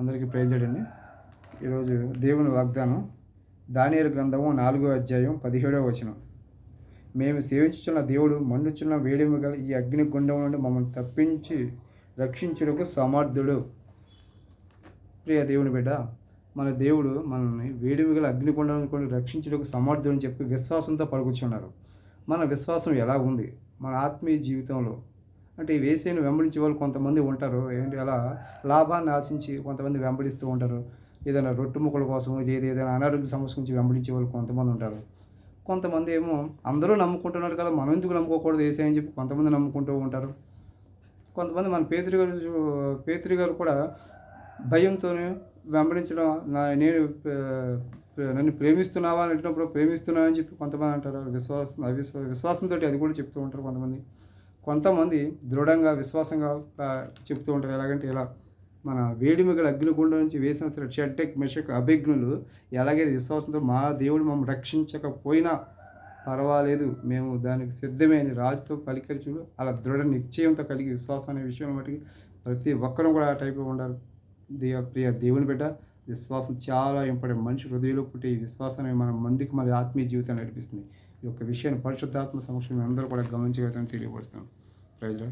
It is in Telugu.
అందరికీ ప్రైజడండి ఈరోజు దేవుని వాగ్దానం దానియలు గ్రంథము నాలుగో అధ్యాయం పదిహేడవ వచనం. మేము సేవించుచున్న దేవుడు మండుచున్న వేడిమి గల ఈ అగ్ని గుండం నుండి మమ్మల్ని తప్పించి రక్షించుటకు సమర్థుడు. ప్రియ దేవుని బిడ్డ మన దేవుడు మనల్ని వేడిమి గల అగ్నిగుండం నుండి రక్షించుటకు సమర్థుడు అని చెప్పి విశ్వాసంతో పలుకుచున్నారు. మన విశ్వాసం ఎలా ఉంది? మన ఆత్మీయ జీవితంలో అంటే ఈ వెంబడించే వాళ్ళు కొంతమంది ఉంటారు. ఏంటి అలా లాభాన్ని ఆశించి కొంతమంది వెంబడిస్తూ ఉంటారు. ఏదైనా రొట్టు ముక్కల కోసం లేదా ఏదైనా అనారోగ్య సమస్య గురించి వెంబడించే వాళ్ళు కొంతమంది ఉంటారు. కొంతమంది ఏమో అందరూ నమ్ముకుంటున్నారు కదా మనం ఎందుకు నమ్ముకోకూడదు వేసే అని చెప్పి కొంతమంది నమ్ముకుంటూ ఉంటారు. కొంతమంది మన పేతురి గారు గారు కూడా భయంతో వెంబడించడం నా నేను నన్ను ప్రేమిస్తున్నావా అని అంటున్నప్పుడు ప్రేమిస్తున్నావని చెప్పి కొంతమంది అంటారు. విశ్వాసం అవిశ్వ విశ్వాసంతో అది కూడా చెప్తూ ఉంటారు కొంతమంది. కొంతమంది దృఢంగా విశ్వాసంగా చెప్తూ ఉంటారు. ఎలాగంటే ఇలా మన వేడిమిగల అగ్నిగుండం నుంచి వేసిన సరే షడ్డెక్ మెషక్ అభిజ్ఞులు ఎలాగైతే విశ్వాసంతో మా దేవుడు మమ్మల్ని రక్షించకపోయినా పర్వాలేదు మేము దానికి సిద్ధమే అని రాజుతో పలికరి చూడు అలా దృఢ నిశ్చయంతో కలిగి విశ్వాసం అనే విషయం మటుకు ప్రతి ఒక్కరూ కూడా ఆ టైప్లో ఉండాలి. దేవ ప్రియ దేవుని బిడ్డ విశ్వాసం చాలా ఇంపార్టెంట్. మనిషి హృదయంలో పుట్టే ఈ విశ్వాసాన్ని మన మందికి మన ఆత్మీయ జీవితాన్ని నడిపిస్తుంది. ఈ యొక్క విషయాన్ని పరిశుద్ధాత్మ సమక్షంలో అందరూ కూడా గమనించగలుగుతామని తెలియపరుస్తాం ప్రజలు